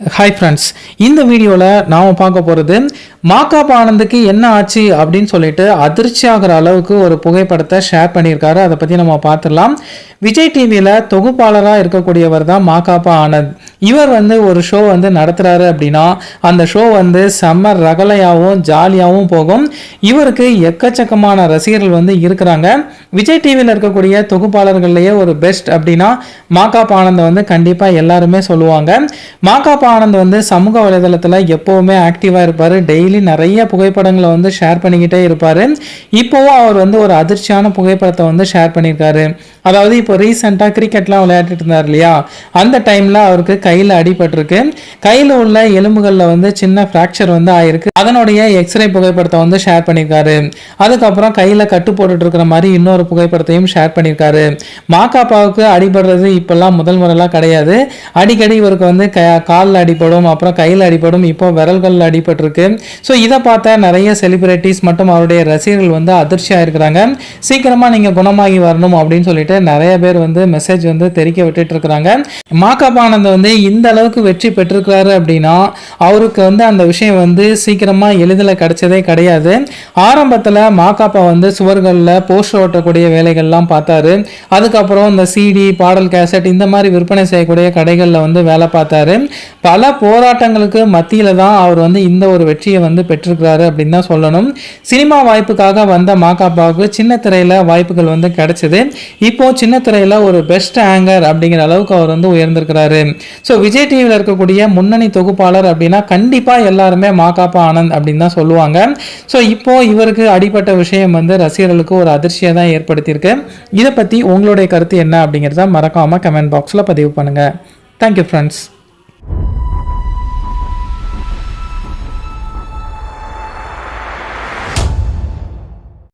Hi friends இந்த வீடியோவில் நாம் பார்க்க போகிறது மாக்காப் ஆனந்துக்கு என்ன ஆச்சு அப்படின்னு சொல்லிட்டு அதிர்ச்சி ஆகிற அளவுக்கு ஒரு புகைப்படத்தை ஷேர் பண்ணியிருக்காரு. அதை பற்றி நம்ம பார்த்துடலாம். விஜய் டிவியில் தொகுப்பாளராக இருக்கக்கூடியவர் தான் மாக்காப்பா ஆனந்த். இவர் வந்து ஒரு ஷோ வந்து நடத்துகிறாரு அப்படின்னா அந்த ஷோ வந்து செம்ம ரகலையாகவும் ஜாலியாகவும் போகும். இவருக்கு எக்கச்சக்கமான ரசிகர்கள் வந்து இருக்கிறாங்க. விஜய் டிவியில் இருக்கக்கூடிய தொகுப்பாளர்கள்லேயே ஒரு பெஸ்ட் அப்படின்னா மாகாப் ஆனந்த் வந்து கண்டிப்பாக எல்லாருமே சொல்லுவாங்க. மாகாப் ஆனந்த் வந்து சமூக வலைதளத்தில் எப்போவுமே ஆக்டிவாக இருப்பார். டெய்லி நிறைய புகைப்படங்களை வந்து ஷேர் பண்ணிக்கிட்டே இருப்பார். இப்போவும் அவர் வந்து ஒரு அதிர்ச்சியான புகைப்படத்தை வந்து ஷேர் பண்ணியிருக்காரு. அதாவது இப்போ ரீசெண்டாக கிரிக்கெட்லாம் விளையாடிட்டு இருந்தார் இல்லையா? அந்த டைமில் அவருக்கு கையில் அடிபட்டிருக்கு. கையில் உள்ள எலும்புகளில் வந்து சின்ன ஃப்ராக்சர் வந்து ஆயிருக்கு. அதனுடைய எக்ஸ்ரே புகைப்படத்தை வந்து ஷேர் பண்ணியிருக்காரு. அதுக்கப்புறம் கையில் கட்டு போட்டுட்டு இருக்கிற மாதிரி இன்னொரு புகைப்படத்தையும் ஷேர் பண்ணியிருக்காரு மாகாப்பாவுக்கு அடிபடுறது இப்போல்லாம் முதல் முறையெல்லாம் கிடையாது. அடிக்கடி இவருக்கு வந்து க காலில் அடிபடும் அப்புறம் கையில் அடிபடும் இப்போ விரல்களில் அடிபட்டிருக்கு. ஸோ இதை பார்த்த நிறைய செலிபிரிட்டிஸ் மற்றும் அவருடைய ரசிகர்கள் வந்து அதிர்ச்சியாக இருக்கிறாங்க சீக்கிரமாக நீங்கள் குணமாகி வரணும் அப்படின்னு சொல்லிட்டு நிறைய பேர் வந்து மெசேஜ் வந்து தெரிவிக்க விட்டுட்டு இருக்கிறாங்க மாக்காபானந்த் வந்து இந்த அளவுக்கு வெற்றி பெற்றிருக்கிறாரு அப்படின்னா அவருக்கு வந்து அந்த விஷயம் வந்து சீக்கிரமாக எளிதில் கிடைச்சதே கிடையாது. ஆரம்பத்தில் மாக்காப்பா வந்து சுவர்களில் போஸ்டர் ஓட்டக்கூடிய வேலைகள்லாம் பார்த்தாரு. அதுக்கப்புறம் இந்த சிடி பாடல் கேசட் இந்த மாதிரி விற்பனை செய்யக்கூடிய கடைகளில் வந்து வேலை பார்த்தாரு. பல போராட்டங்களுக்கு மத்தியில் தான் அவர் வந்து இந்த ஒரு வெற்றியை வந்து பெற்றிருக்கிறாரு அப்படின்னு தான் சொல்லணும். சினிமா வாய்ப்புக்காக வந்த மாக்காப்பாவுக்கு சின்ன திரையில் வாய்ப்புகள் வந்து கிடைச்சிது. இப்போ சின்ன திரையில் ஒரு பெஸ்ட் ஆங்கர் அப்படிங்கிற அளவுக்கு அவர் வந்து உயர்ந்திருக்கிறாரு. ஸோ விஜய் டிவியில் இருக்கக்கூடிய முன்னணி தொகுப்பாளர் அப்படின்னா கண்டிப்பாக எல்லாருமே மாக்காப்பா ஆனந்த் அப்படின்னு தான் சொல்லுவாங்க. ஸோ இப்போ இவருக்கு அடிப்பட்ட விஷயம் வந்து ரசிகர்களுக்கு ஒரு அதிர்ச்சியை தான் ஏற்படுத்தியிருக்கு இதை பற்றி உங்களுடைய கருத்து என்ன அப்படிங்கிறத மறக்காமல் கமெண்ட் பாக்ஸில் பதிவு பண்ணுங்கள் தேங்க்யூ ஃப்ரெண்ட்ஸ்